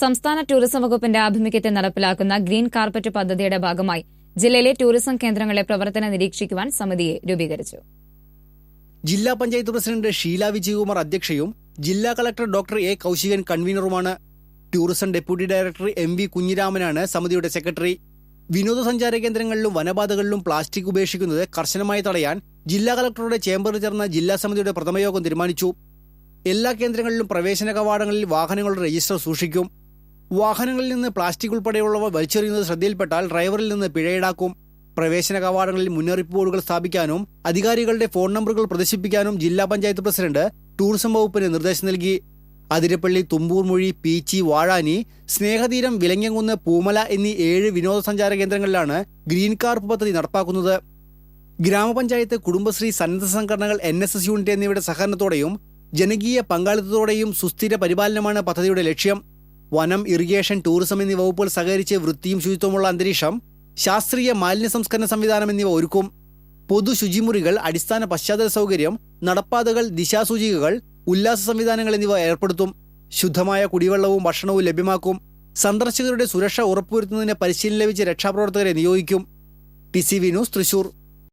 സംസ്ഥാന ടൂറിസം വകുപ്പിന്റെ ആഭിമുഖ്യത്തിൽ നടപ്പിലാക്കുന്ന ഗ്രീൻ കാർപ്പറ്റ് പദ്ധതിയുടെ ഭാഗമായി ജില്ലയിലെ ടൂറിസം കേന്ദ്രങ്ങളെ പ്രവർത്തനം നിരീക്ഷിക്കുവാൻ സമിതിയെ രൂപീകരിച്ചു. ജില്ലാ പഞ്ചായത്ത് പ്രസിഡന്റ് ഷീല വിജയകുമാർ അധ്യക്ഷയും ജില്ലാ collector doctor A Kaushikan കൺവീനറുമാണ്. Tourism deputy director M V കുഞ്ഞിരാമനാണ് സമിതിയുടെ സെക്രട്ടറി. വിനോദസഞ്ചാര കേന്ദ്രങ്ങളിലും വനപാതകളിലും പ്ലാസ്റ്റിക് ഉപേക്ഷിക്കുന്നത് കർശനമായി തടയാൻ ജില്ലാ കളക്ടറുടെ ചേംബറിൽ ചേർന്ന ജില്ലാ സമിതിയുടെ പ്രഥമയോഗം തീരുമാനിച്ചു. എല്ലാ കേന്ദ്രങ്ങളിലും പ്രവേശന കവാടങ്ങളിൽ വാഹനങ്ങളുടെ രജിസ്റ്റർ സൂക്ഷിക്കും. വാഹനങ്ങളിൽ നിന്ന് പ്ലാസ്റ്റിക് ഉൾപ്പെടെയുള്ളവ വലിച്ചെറിയുന്നത് ശ്രദ്ധയിൽപ്പെട്ടാൽ ഡ്രൈവറിൽ നിന്ന് പിഴയിടാക്കും പ്രവേശന കവാടങ്ങളിൽ മുന്നറിയിപ്പ് ബോർഡുകൾ സ്ഥാപിക്കാനും അധികാരികളുടെ ഫോൺ നമ്പറുകൾ പ്രദർശിപ്പിക്കാനും ജില്ലാ പഞ്ചായത്ത് പ്രസിഡന്റ് ടൂറിസം വകുപ്പിന് നിർദ്ദേശം നൽകി. അതിരപ്പള്ളി തുമ്പൂർ മൊഴി പീച്ചി വാഴാനി സ്നേഹതീരം വിലങ്ങുന്ന് പൂമല എന്നീ ഏഴ് വിനോദസഞ്ചാര കേന്ദ്രങ്ങളിലാണ് ഗ്രീൻ കാർപ്പ് പദ്ധതി നടപ്പാക്കുന്നത്. ഗ്രാമപഞ്ചായത്ത് കുടുംബശ്രീ സന്നദ്ധ സംഘടനകൾ എൻ എസ് എസ് യൂണിറ്റ് എന്നിവയുടെ സഹകരണത്തോടെയും ജനകീയ പങ്കാളിത്തത്തോടെയും സുസ്ഥിര പരിപാലനമാണ് പദ്ധതിയുടെ ലക്ഷ്യം. വനം ഇറിഗേഷൻ ടൂറിസം എന്നീ വകുപ്പുകൾ സഹകരിച്ച് വൃത്തിയും ശുചിത്വമുള്ള അന്തരീക്ഷം ശാസ്ത്രീയ മാലിന്യ സംസ്കരണ സംവിധാനം എന്നിവ ഒരുക്കും. പൊതു ശുചിമുറികൾ അടിസ്ഥാന പശ്ചാത്തല സൗകര്യം നടപ്പാതകൾ ദിശാസൂചികകൾ ഉല്ലാസ സംവിധാനങ്ങൾ എന്നിവ ഏർപ്പെടുത്തും. ശുദ്ധമായ കുടിവെള്ളവും ഭക്ഷണവും ലഭ്യമാക്കും. സന്ദർശകരുടെ സുരക്ഷ ഉറപ്പുവരുത്തുന്നതിന് പരിശീലനം ലഭിച്ച രക്ഷാപ്രവർത്തകരെ നിയോഗിക്കും. T C V news Thrissur.